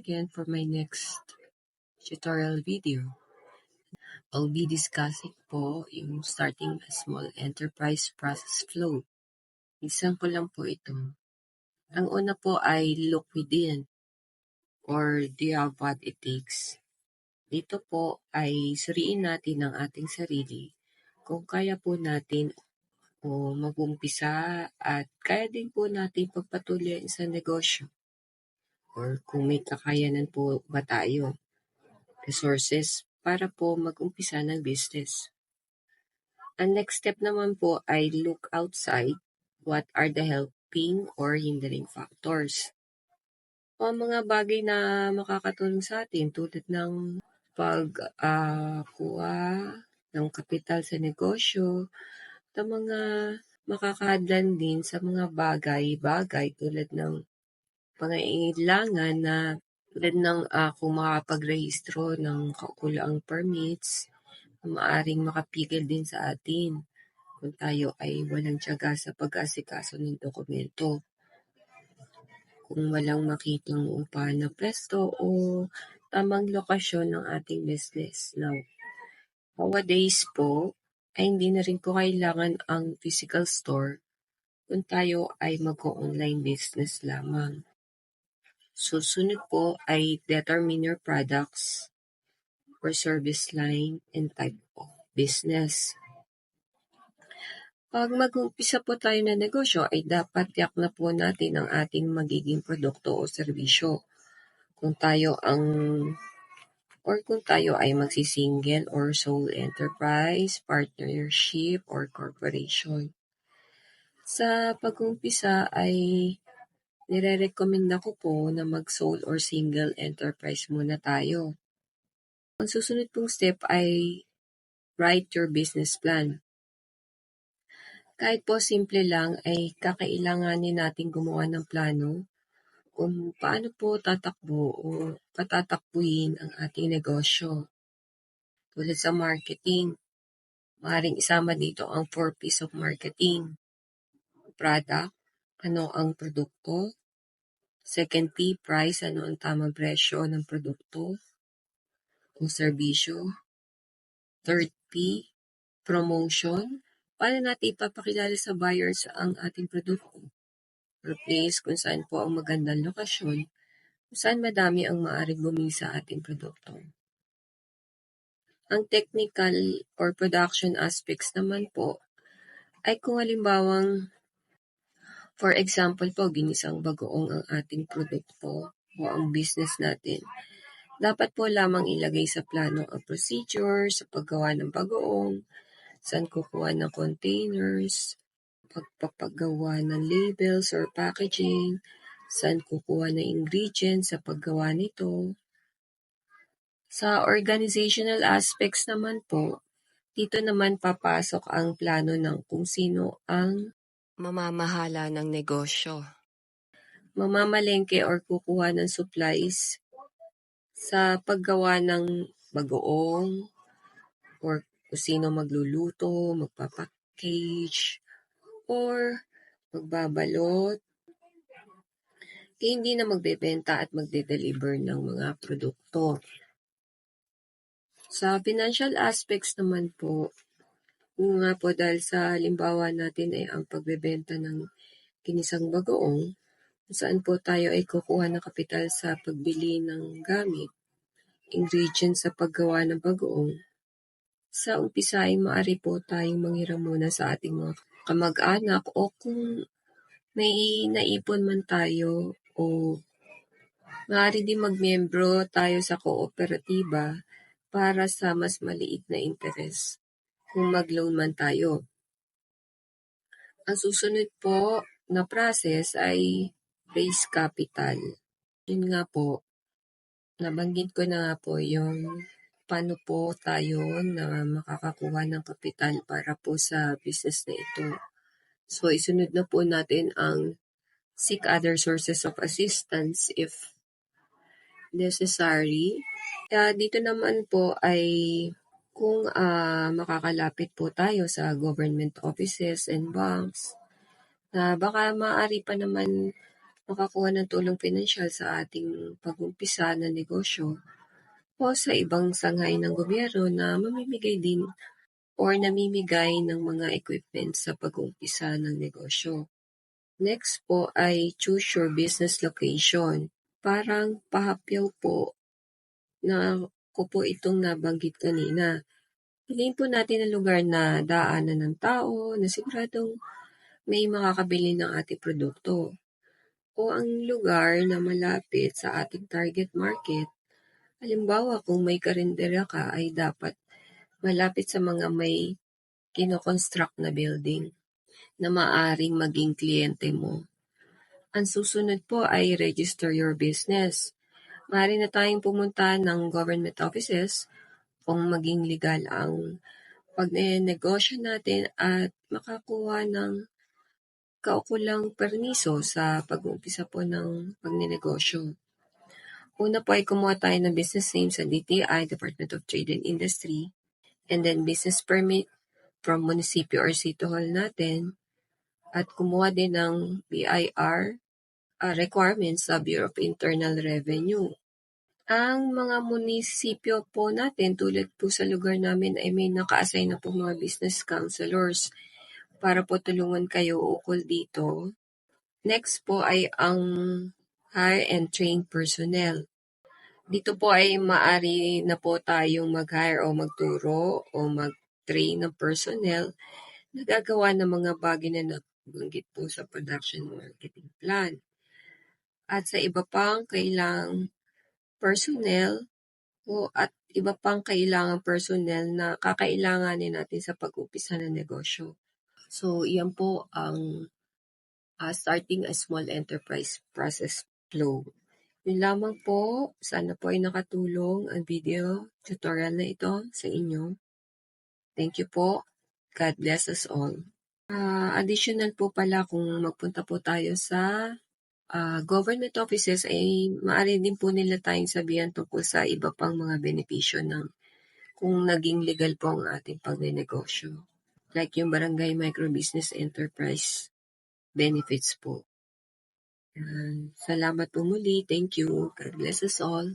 again for my next tutorial video. I'll be discussing po yung starting a small enterprise process flow. Example lang po ito. Ang una po ay look within or do you have what it takes? Dito po ay suriin natin ang ating sarili kung kaya po natin o mag-umpisa at kaya din po natin pagpatuloy sa negosyo or kung may kakayanan po ba tayo, resources para po mag-umpisa ng business. Ang next step naman po ay look outside what are the helping or hindering factors. O mga bagay na makakatulong sa atin tulad ng pagkuha uh, ng kapital sa negosyo, at mga makakadlan din sa mga bagay-bagay tulad ng pangailangan na tulad ng uh, kung makapagrehistro ng kaukulaang permits, maaring makapigil din sa atin kung tayo ay walang tiyaga sa pag-asikaso ng dokumento. Kung walang makitang upahan na pwesto o tamang lokasyon ng ating business. Now, nowadays po, ay hindi na rin po kailangan ang physical store kung tayo ay mag-online business lamang. Susunod po ay determine your products or service line and type of business. Pag mag-umpisa po tayo ng negosyo, ay dapat tiyak na po natin ang ating magiging produkto o serbisyo. Kung tayo ang or kung tayo ay magsisingle or sole enterprise, partnership, or corporation. Sa pag-umpisa ay nire-recommend ako po na mag-sole or single enterprise muna tayo. Ang susunod pong step ay write your business plan. Kahit po simple lang ay kakailanganin natin gumawa ng plano kung paano po tatakbo o patatakbuhin ang ating negosyo. Tulad sa marketing, maaaring isama dito ang four P's of marketing. Product, ano ang produkto, Second P, price, ano ang tamang presyo ng produkto o serbisyo. Third P, promotion, paano natin ipapakilala sa buyers ang ating produkto. Or place kung saan po ang magandang lokasyon, kung saan madami ang maaaring bumili sa ating produkto. Ang technical or production aspects naman po ay kung halimbawang For example po, ginisang bagoong ang ating produkto o ang business natin. Dapat po lamang ilagay sa plano ang procedure sa paggawa ng bagoong, saan kukuha ng containers, pagpapagawa ng labels or packaging, saan kukuha ng ingredients sa paggawa nito. Sa organizational aspects naman po, dito naman papasok ang plano ng kung sino ang mamamahala ng negosyo. Mamamalengke or kukuha ng supplies sa paggawa ng bagoong or kung sino magluluto, magpapackage, or magbabalot. Kaya hindi na magbebenta at magde-deliver ng mga produkto. Sa financial aspects naman po, Oo nga po dahil sa halimbawa natin ay ang pagbebenta ng kinisang bagoong, saan po tayo ay kukuha ng kapital sa pagbili ng gamit, ingredients sa paggawa ng bagoong. Sa umpisa ay maaari po tayong manghiram muna sa ating mga kamag-anak o kung may naipon man tayo o maaari din magmiyembro tayo sa kooperatiba para sa mas maliit na interes kung mag-loan man tayo. Ang susunod po na process ay raise capital. Yun nga po, nabanggit ko na nga po yung paano po tayo na makakakuha ng kapital para po sa business na ito. So, isunod na po natin ang seek other sources of assistance if necessary. Kaya dito naman po ay kung uh, makakalapit po tayo sa government offices and banks na baka maaari pa naman makakuha ng tulong pinansyal sa ating pag-umpisa ng negosyo o sa ibang sangay ng gobyerno na mamimigay din or namimigay ng mga equipment sa pag-uumpisa ng negosyo. Next po ay choose your business location. Parang pahapyaw po na ko po itong nabanggit kanina. Piliin po natin ang lugar na daanan ng tao na siguradong may makakabili ng ating produkto. O ang lugar na malapit sa ating target market. Halimbawa, kung may karinderya ka ay dapat malapit sa mga may kinoconstruct na building na maaring maging kliyente mo. Ang susunod po ay register your business. Maaari na tayong pumunta ng government offices kung maging legal ang pagnenegosyo natin at makakuha ng kaukulang permiso sa pag-uumpisa po ng pagnenegosyo. Una po ay kumuha tayo ng business name sa DTI, Department of Trade and Industry, and then business permit from municipio or city hall natin, at kumuha din ng BIR uh, requirements sa Bureau of Internal Revenue. Ang mga munisipyo po natin, tulad po sa lugar namin, ay may naka-assign na po mga business counselors para po tulungan kayo ukol dito. Next po ay ang hire and train personnel. Dito po ay maari na po tayong mag-hire o magturo o mag-train ng personnel na gagawa ng mga bagay na nabanggit po sa production marketing plan. At sa iba pang kailangang personnel o at iba pang kailangang personnel na kakailanganin natin sa pag-upisa ng negosyo. So, iyan po ang uh, starting a small enterprise process flow. Yun lamang po, sana po ay nakatulong ang video tutorial na ito sa inyo. Thank you po. God bless us all. Uh, additional po pala kung magpunta po tayo sa uh, government offices ay maaari din po nila tayong sabihan tungkol sa iba pang mga benepisyo ng kung naging legal po ang ating pagnenegosyo. Like yung Barangay Micro Business Enterprise benefits po. Uh, salamat po muli. Thank you. God bless us all.